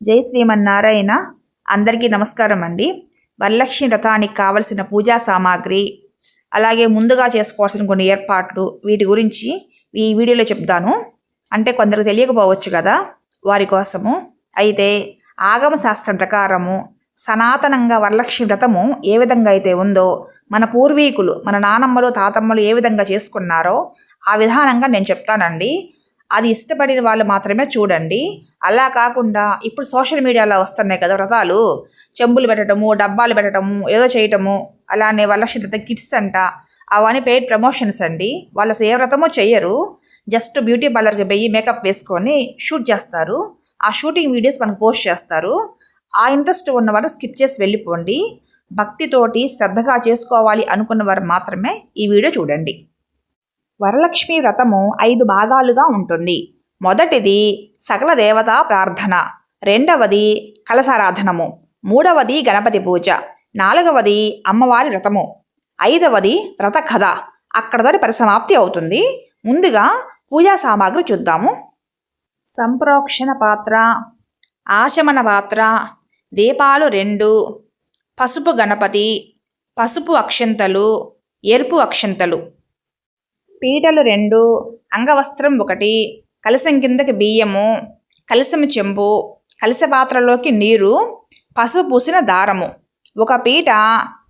జై శ్రీమన్నారాయణ. అందరికీ నమస్కారం అండి. వరలక్ష్మి వ్రతానికి కావలసిన పూజా సామాగ్రి అలాగే ముందుగా చేసుకోవాల్సిన కొన్ని ఏర్పాట్లు వీటి గురించి ఈ వీడియోలో చెప్తాను. అంటే కొందరికి తెలియకపోవచ్చు కదా వారి కోసము. అయితే ఆగమ శాస్త్రం ప్రకారము సనాతనంగా వరలక్ష్మి వ్రతము ఏ విధంగా అయితే ఉందో మన పూర్వీకులు మన నానమ్మలు తాతమ్మలు ఏ విధంగా చేసుకున్నారో ఆ విధానంగా నేను చెప్తానండి. అది ఇష్టపడిన వాళ్ళు మాత్రమే చూడండి. అలా కాకుండా ఇప్పుడు సోషల్ మీడియాలో వస్తున్నాయి కదా వ్రతాలు. చెంబులు పెట్టడము డబ్బాలు పెట్టడము ఏదో చేయటము అలానే వరలక్ష్మి వ్రతం కిట్స్ అంట. అవన్నీ పెయిడ్ ప్రమోషన్స్ అండి. వాళ్ళు ఏ వ్రతమో చెయ్యరు. జస్ట్ బ్యూటీ పార్లర్కి పోయి మేకప్ వేసుకొని షూట్ చేస్తారు. ఆ షూటింగ్ వీడియోస్ మనకు పోస్ట్ చేస్తారు. ఆ ఇంట్రెస్ట్ ఉన్న వాళ్ళు స్కిప్ చేసి వెళ్ళిపోండి. భక్తితోటి శ్రద్ధగా చేసుకోవాలి అనుకున్న వారు మాత్రమే ఈ వీడియో చూడండి. వరలక్ష్మి వ్రతము ఐదు భాగాలుగా ఉంటుంది. మొదటిది సకల దేవతా ప్రార్థన రెండవది కలసారాధనము మూడవది గణపతి పూజ నాలుగవది అమ్మవారి వ్రతము ఐదవది వ్రత కథ. అక్కడతోటి పరిసమాప్తి అవుతుంది. ముందుగా పూజా సామాగ్రి చూద్దాము. సంప్రోక్షణ పాత్ర ఆశమన పాత్ర దీపాలు రెండు పసుపు గణపతి పసుపు అక్షంతలు ఎరుపు అక్షంతలు. పీటలు రెండు అంగవస్త్రం ఒకటి కలసం కిందకి బియ్యము కలసం చెంబు కలస పాత్రలోకి నీరు పసుపు పూసిన దారము. ఒక పీట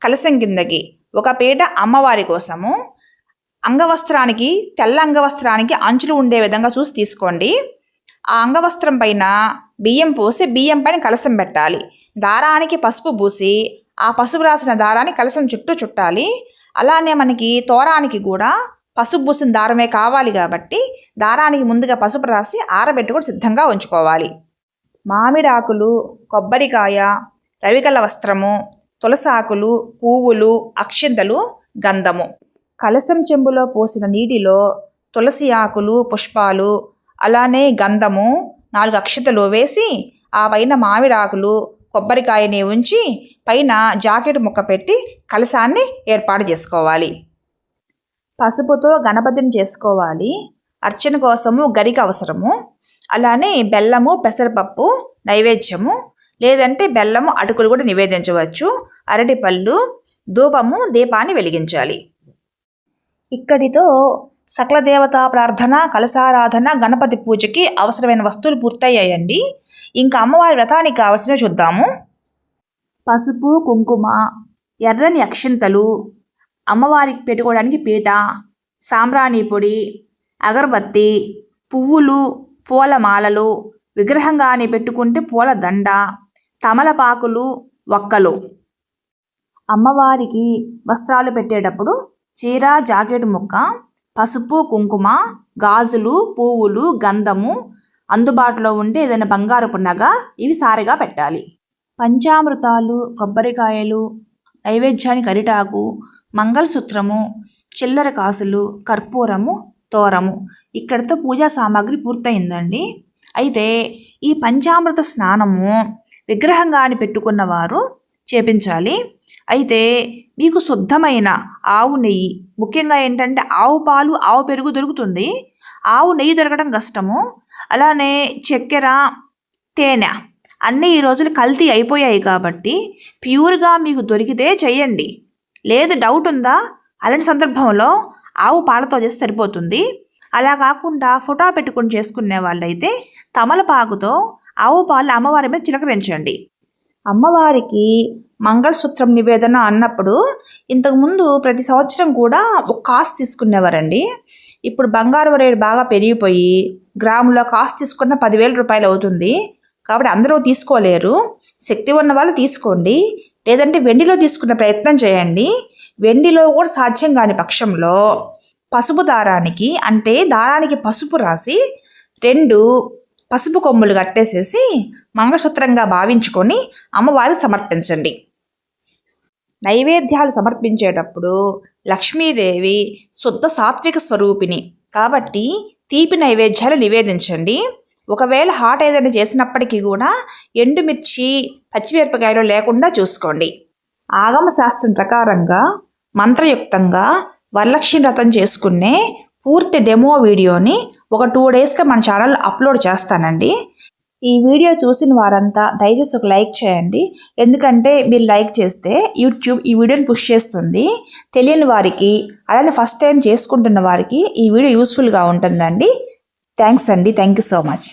కలసం కిందకి ఒక పీట అమ్మవారి కోసము. అంగవస్త్రానికి తెల్ల అంగవస్త్రానికి అంచులు ఉండే విధంగా చూసి తీసుకోండి. ఆ అంగవస్త్రం పైన బియ్యం పోసి బియ్యం పైన కలసం పెట్టాలి. దారానికి పసుపు పూసి ఆ పసుపు రాసిన దారాన్ని కలసం చుట్టూ చుట్టాలి. అలానే మనకి తోరానికి కూడా పసుపు పూసిన దారమే కావాలి కాబట్టి దారానికి ముందుగా పసుపు రాసి ఆరబెట్టుకొని సిద్ధంగా ఉంచుకోవాలి. మామిడాకులు కొబ్బరికాయ రవికల వస్త్రము తులసాకులు పువ్వులు అక్షింతలు గంధము. కలసం చెంబులో పోసిన నీటిలో తులసి ఆకులు పుష్పాలు అలానే గంధము నాలుగు అక్షతలు వేసి ఆ పైన మామిడాకులు కొబ్బరికాయని ఉంచి పైన జాకెట్ ముక్క పెట్టి కలసాన్ని ఏర్పాటు చేసుకోవాలి. పసుపుతో గణపతిని చేసుకోవాలి. అర్చన కోసము గరిక అవసరము. అలానే బెల్లము పెసరపప్పు నైవేద్యము. లేదంటే బెల్లము అటుకులు కూడా నివేదించవచ్చు. అరటిపళ్ళు ధూపము దీపాన్ని వెలిగించాలి. ఇక్కడితో సకల దేవతా ప్రార్థన కలసారాధన గణపతి పూజకి అవసరమైన వస్తువులు పూర్తయ్యాయండి. ఇంకా అమ్మవారి వ్రతానికి కావలసినవి చూద్దాము. పసుపు కుంకుమ ఎర్రని అక్షింతలు అమ్మవారికి పెట్టుకోవడానికి పీట సాంబ్రాణి పొడి అగరబత్తి పువ్వులు పూల మాలలు విగ్రహంగానే పెట్టుకుంటే పూల దండ తమలపాకులు ఒక్కలు. అమ్మవారికి వస్త్రాలు పెట్టేటప్పుడు చీర జాకెట్ ముక్క పసుపు కుంకుమ గాజులు పువ్వులు గంధము అందుబాటులో ఉంటే ఏదైనా బంగారపు నగ ఇవి సారిగా పెట్టాలి. పంచామృతాలు కొబ్బరికాయలు నైవేద్యానికి అరిటాకు మంగళసూత్రము చిల్లర కాసులు కర్పూరము తోరము. ఇక్కడితో పూజా సామాగ్రి పూర్తయిందండి. అయితే ఈ పంచామృత స్నానము విగ్రహంగా అని పెట్టుకున్న వారు చేపించాలి. అయితే మీకు శుద్ధమైన ఆవు నెయ్యి ముఖ్యంగా ఏంటంటే ఆవు పాలు ఆవు పెరుగు దొరుకుతుంది. ఆవు నెయ్యి దొరకడం కష్టము. అలానే చక్కెర తేనె అన్నీ ఈ రోజులు కల్తీ అయిపోయాయి కాబట్టి ప్యూర్గా మీకు దొరికితే చెయ్యండి లేదు డౌట్ ఉందా? అలాంటి సందర్భంలో ఆవు పాలతో చేస్తే సరిపోతుంది. అలా కాకుండా ఫోటో పెట్టుకొని చేసుకునే వాళ్ళైతే తమలపాకుతో ఆవు పాలు అమ్మవారి మీద చిలకరించండి. అమ్మవారికి మంగళసూత్రం నివేదన అన్నప్పుడు ఇంతకుముందు ప్రతి సంవత్సరం కూడా ఒక కాస్ట్ తీసుకునేవారండి. ఇప్పుడు బంగారం రేటు బాగా పెరిగిపోయి గ్రాములో కాస్ట్ తీసుకున్న పదివేల రూపాయలు అవుతుంది. కాబట్టి అందరూ తీసుకోలేరు. శక్తి ఉన్న వాళ్ళు తీసుకోండి. లేదంటే వెండిలో తీసుకునే ప్రయత్నం చేయండి. వెండిలో కూడా సాధ్యం కాని పక్షంలో పసుపు దారానికి అంటే దారానికి పసుపు రాసి రెండు పసుపు కొమ్ములు కట్టేసేసి మంగళసూత్రంగా భావించుకొని అమ్మవారికి సమర్పించండి. నైవేద్యాలు సమర్పించేటప్పుడు లక్ష్మీదేవి శుద్ధ సాత్విక స్వరూపిణి కాబట్టి తీపి నైవేద్యాలు నివేదించండి. ఒకవేళ హాట్ ఏదైనా చేసినప్పటికీ కూడా ఎండుమిర్చి పచ్చిమిరపకాయలు లేకుండా చూసుకోండి. ఆగమ శాస్త్రం ప్రకారంగా మంత్రయుక్తంగా వరలక్ష్మి వ్రతం చేసుకునే పూర్తి డెమో వీడియోని ఒక టూ డేస్లో మన ఛానల్ అప్లోడ్ చేస్తానండి. ఈ వీడియో చూసిన వారంతా దయచేసి ఒక లైక్ చేయండి. ఎందుకంటే మీరు లైక్ చేస్తే యూట్యూబ్ ఈ వీడియోని పుష్ చేస్తుంది. తెలియని వారికి అలానే ఫస్ట్ టైం చేసుకుంటున్న వారికి ఈ వీడియో యూస్ఫుల్గా ఉంటుందండి. థ్యాంక్స్ అండి థ్యాంక్ యూ సో మచ్